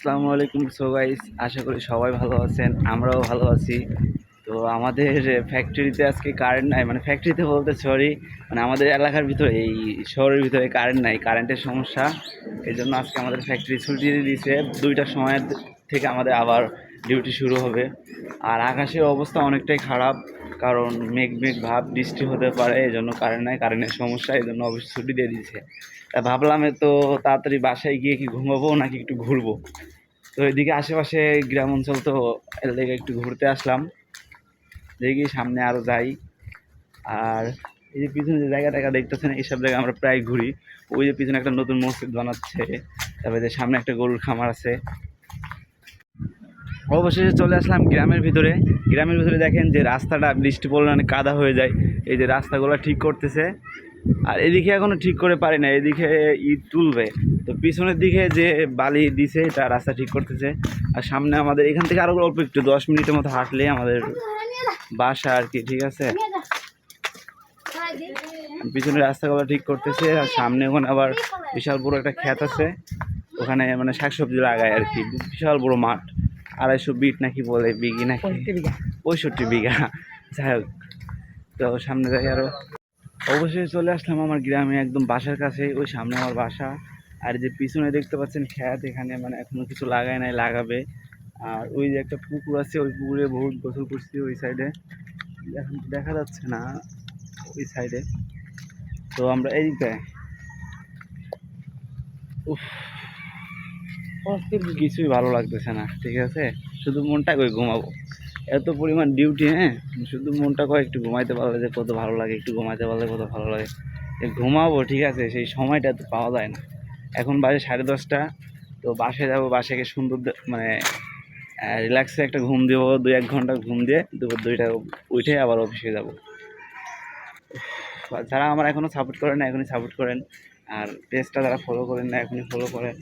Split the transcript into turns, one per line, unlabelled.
আসসালামু আলাইকুম so guys আশা করি সবাই ভালো আছেন, আমরাও ভালো আছি। তো আমাদের ফ্যাক্টরিতে আজকে কারেন্ট নাই মানে ফ্যাক্টরিতে বলতে সরি মানে আমাদের এলাকার ভিতরে, এই শহরের ভিতরে কারেন্ট নাই কারেন্টের সমস্যা। এই জন্য আজকে আমাদের ফ্যাক্টরি ছুটি দিয়ে দিয়েছে, দুইটার সময় থেকে আমাদের আবার ডিউটি শুরু হবে। আর আকাশের অবস্থা অনেকটাই খারাপ, কারণ মেঘ মেঘ ভাব, বৃষ্টি হতে পারে এই জন্য কারেন্ট নাই কারেন্টের সমস্যা এই জন্য অফিস ছুটি দিয়ে দিয়েছে তা ভাবলাম তো তাড়াতাড়ি বাসায় গিয়ে কি ঘুমাবো নাকি একটু ঘুরবো? তো এদিকে আশেপাশে গ্রাম অঞ্চল তো এর লেগে একটু ঘুরতে আসলাম। দেখি সামনে আরও যাই। আর এই যে পিছনে যে জায়গা টায়গা দেখতেছেন, এইসব জায়গায় আমরা প্রায় ঘুরি। ওই যে পিছনে একটা নতুন মসজিদ বানাচ্ছে, তারপরে যে সামনে একটা গরুর খামার আছে। অবশেষে চলে আসলাম গ্রামের ভিতরে। গ্রামের ভিতরে দেখেন যে রাস্তাটা বৃষ্টি পড়লে কাদা হয়ে যায়। এই যে রাস্তাগুলো ঠিক করতেছে। আর এদিকে এখনও ঠিক করে পারি না, এদিকে ইট তুলবে। তো পিছনের দিকে যে বালি দিছে, এটা রাস্তা ঠিক করতেছে। আর সামনে আমাদের, এখান থেকে আরও অল্প একটু, দশ মিনিটের মতো হাঁটলে আমাদের বাসা আর কি, ঠিক আছে? পিছনের রাস্তাগুলো ঠিক করতেছে, আর সামনে ওখানে আবার বিশাল বড় একটা ক্ষেত আছে। ওখানে মানে শাকসবজি লাগায় আর কি, বিশাল বড় মাঠ। আড়াইশো বিট নাকি বলে বিঘি নাকি? পঁয়ষট্টি বিঘা। যাই হোক তো সামনে যাই আরও। অবশ্যই চলে আসলাম আমার গ্রামে একদম বাসার কাছে ওই সামনে আমার বাসা। আর যে পিছনে দেখতে পাচ্ছেন খ্যাত এখানে মানে এখনও কিছু লাগায় নাই লাগাবে। আর ওই যে একটা পুকুর আছে ওই পুকুরে বহুত গোসল করছি ওই সাইডে। এখন দেখা যাচ্ছে না ওই সাইডে। তো আমরা এই দিকটায় উফ কিছুই ভালো লাগতেছে না, ঠিক আছে? শুধু মনটা কই ঘুমাবো? এত পরিমাণ ডিউটি হ্যাঁ? শুধু মনটা কয় একটু ঘুমাইতে পারলে যে কত ভালো লাগে, একটু ঘুমাইতে পারলে কত ভালো লাগে। ঘুমাবো, ঠিক আছে? সেই সময়টা তো পাওয়া যায় না। এখন বাজে সাড়ে দশটা, তো বাসে যাব গিয়ে সুন্দর মানে রিল্যাক্সে একটা ঘুম দেবো, দুই এক ঘণ্টা ঘুম দিয়ে দুপুর দুইটা উঠে আবার অফিসে যাব। যারা আমার এখনও সাপোর্ট করেন না, এখনই সাপোর্ট করেন। আর পেজটা যারা ফলো করেন না, এখনই ফলো করেন।